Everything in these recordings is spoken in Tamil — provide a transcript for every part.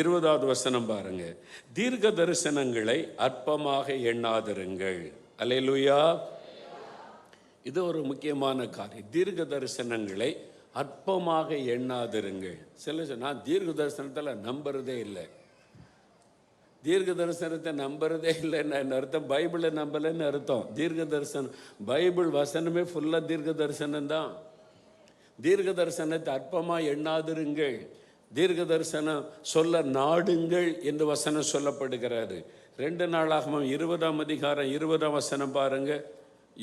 இருபதாவது வசனம் பாருங்க. தீர்க்க தரிசனங்களை அற்பமாக எண்ணாதிருங்கள். அலையலுயா இது ஒரு முக்கியமான காரியம். தீர்க்க தரிசனங்களை அற்பமாக எண்ணாதிருங்கள். சில சொல், நான் தீர்க்க தரிசனத்தில் நம்புறதே இல்லை. தீர்க்க தரிசனத்தை நம்புறதே இல்லைன்னு அர்த்தம்? பைபிளை நம்பலைன்னு அர்த்தம். தீர்க்க தரிசனம் பைபிள் வசனமே ஃபுல்லாக தீர்க்க தரிசனம் தான். தீர்க்க தரிசனத்தை அற்பமாக எண்ணாதிருங்கள். தீர்க்க தரிசனம் சொல்ல நாடுங்கள் என்று வசனம் சொல்லப்படுகிறாரு. ரெண்டு நாளாகவும் இருபதாம் அதிகாரம் இருபதாம் வசனம் பாருங்க.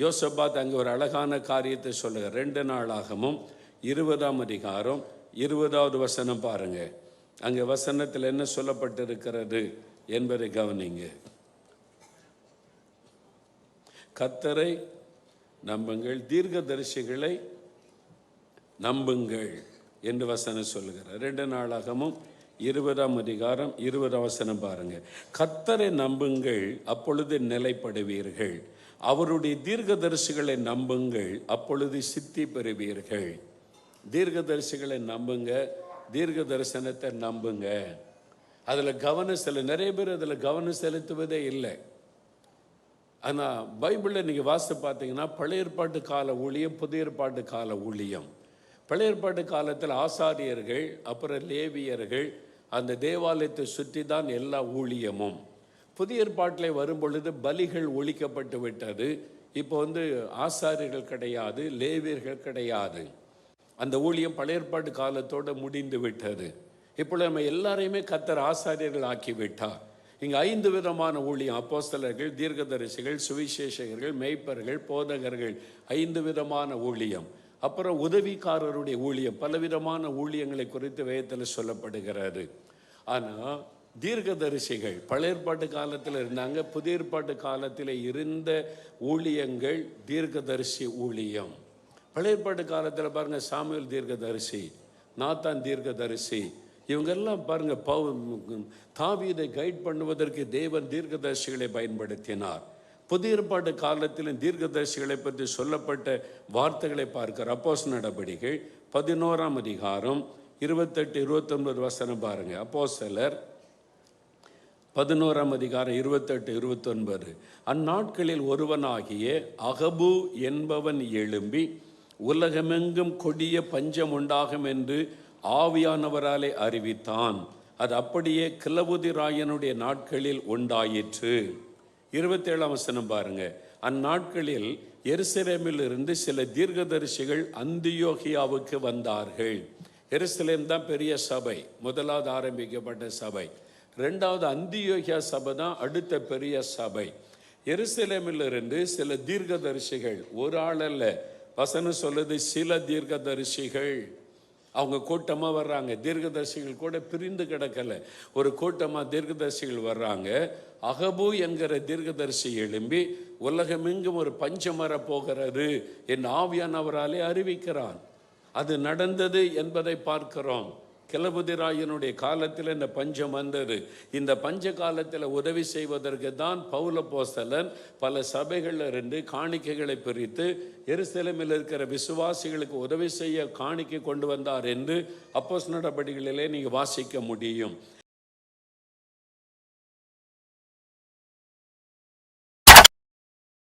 யோசபாத் அங்கே ஒரு அழகான காரியத்தை சொல்லுங்க ரெண்டு நாளாகவும் இருபதாம் அதிகாரம் இருபதாவது வசனம் பாருங்க. அங்கே வசனத்தில் என்ன சொல்லப்பட்டிருக்கிறது என்பதை கவனிங்க. கத்தரை நம்புங்கள் தீர்க்கதரிசிகளை நம்புங்கள். என்று வசனம் சொல்லுகிறார். ரெண்டு நாளாகமும் இருபதாம் அதிகாரம் இருபதாம் வசனம் பாருங்க. கத்தரை நம்புங்கள் அப்பொழுது நிலைப்படுவீர்கள். அவருடைய தீர்க்கதரிசிகளை நம்புங்கள் அப்பொழுது சித்தி பெறுவீர்கள். தீர்க்கதரிசிகளை நம்புங்க தீர்க்க தரிசனத்தை நம்புங்க. அதில் கவனம் செலு நிறைய பேர் அதில் கவனம் செலுத்துவதே இல்லை. ஆனால் பைபிளில் நீங்கள் வாசித்து பார்த்தீங்கன்னா பழைய ஏற்பாட்டு கால ஊழியம் புதிய ஏற்பாட்டு கால ஊழியம். பழையற்பாட்டு காலத்தில் ஆசாரியர்கள் அப்புறம் லேவியர்கள் அந்த தேவாலயத்தை சுற்றி தான் எல்லா ஊழியமும். புதிய ஏற்பாட்டில் வரும் பொழுது பலிகள் ஒழிக்கப்பட்டு விட்டது. இப்போ வந்து ஆசாரியர்கள் கிடையாது லேவியர்கள் கிடையாது. அந்த ஊழியம் பழையற்பாட்டு காலத்தோடு முடிந்து விட்டது. இப்பொழுது நம்ம எல்லாரையுமே கத்தர் ஆசாரியர்கள் ஆக்கிவிட்டார் இங்கே ஐந்து விதமான ஊழியம் அப்போஸ்தலர்கள் தீர்க்கதரிசிகள் சுவிசேஷகர்கள் மெய்ப்பர்கள் போதகர்கள் ஐந்து விதமான ஊழியம். அப்புறம் உதவிக்காரருடைய ஊழியம் பலவிதமான ஊழியங்களை குறித்து வேதத்தில் சொல்லப்படுகிறது. ஆனால் தீர்க்கதரிசிகள் பழைய ஏற்பாட்டு காலத்தில் இருந்தாங்க புதிய ஏற்பாட்டு காலத்தில் இருந்த ஊழியங்கள் தீர்க்கதரிசி ஊழியம். பழைய ஏற்பாட்டு காலத்தில் பாருங்கள் சாமியல் தீர்க்கதரிசி நாத்தான் தீர்க்கதரிசி இவங்கெல்லாம் பாருங்கள் பவு தாவியதை கைட் பண்ணுவதற்கு தேவன் தீர்க்கதரிசிகளை பயன்படுத்தினார். புதிய ஏற்பாட்டு காலத்திலும் தீர்க்கதரிசிகளை பற்றி சொல்லப்பட்ட வார்த்தைகளை பார்க்கிற அப்போஸ் நடவடிக்கை பதினோராம் அதிகாரம் இருபத்தெட்டு இருபத்தொன்பது வசனம் பாருங்க. அப்போ சிலர் பதினோராம் அதிகாரம் இருபத்தெட்டு இருபத்தொன்பது. அந்நாட்களில் ஒருவனாகிய அகபு என்பவன் எழும்பி உலகமெங்கும் கொடிய பஞ்சம் உண்டாகும் என்று ஆவியானவராலே அறிவித்தான். அது அப்படியே கிளவுதி ராயனுடைய நாட்களில் உண்டாயிற்று. இருபத்தேழாம் வசனம் பாருங்க. அந்நாட்களில் எருசலேமில் இருந்து சில தீர்க்கதரிசிகள் அந்தியோகியாவுக்கு வந்தார்கள். எருசலேம் தான் பெரிய சபை முதலாவது ஆரம்பிக்கப்பட்ட சபை. ரெண்டாவது அந்தியோகியா சபை தான் அடுத்த பெரிய சபை. எருசலேமில் இருந்து சில தீர்க்கதரிசிகள் ஒரு ஆள் அல்ல வசனம் சொல்லுது சில தீர்க்கதரிசிகள். அவங்க கூட்டமாக வர்றாங்க. தீர்க்கதரிசிகள் கூட பிரிந்து கிடக்கல. ஒரு கூட்டமாக தீர்க்கதரிசிகள் வர்றாங்க. அகபு என்கிற தீர்க்கதரிசி எழும்பி உலகமெங்கும் ஒரு பஞ்சம் வர போகிறது என் ஆவியானவராலே அறிவிக்கிறான். அது நடந்தது என்பதை பார்க்கிறோம். கிளபுதிராயனுடைய காலத்தில் இந்த பஞ்சம் வந்தது. இந்த பஞ்ச காலத்தில் உதவி செய்வதற்கு தான் பௌல போஸ்தலன் பல சபைகளில் இருந்து காணிக்கைகளை பிரித்து எருசலமில் இருக்கிற விசுவாசிகளுக்கு உதவி செய்ய காணிக்கை கொண்டு வந்தார் என்று அப்போஸ் நடபடிகளிலே நீங்கள் வாசிக்க முடியும்.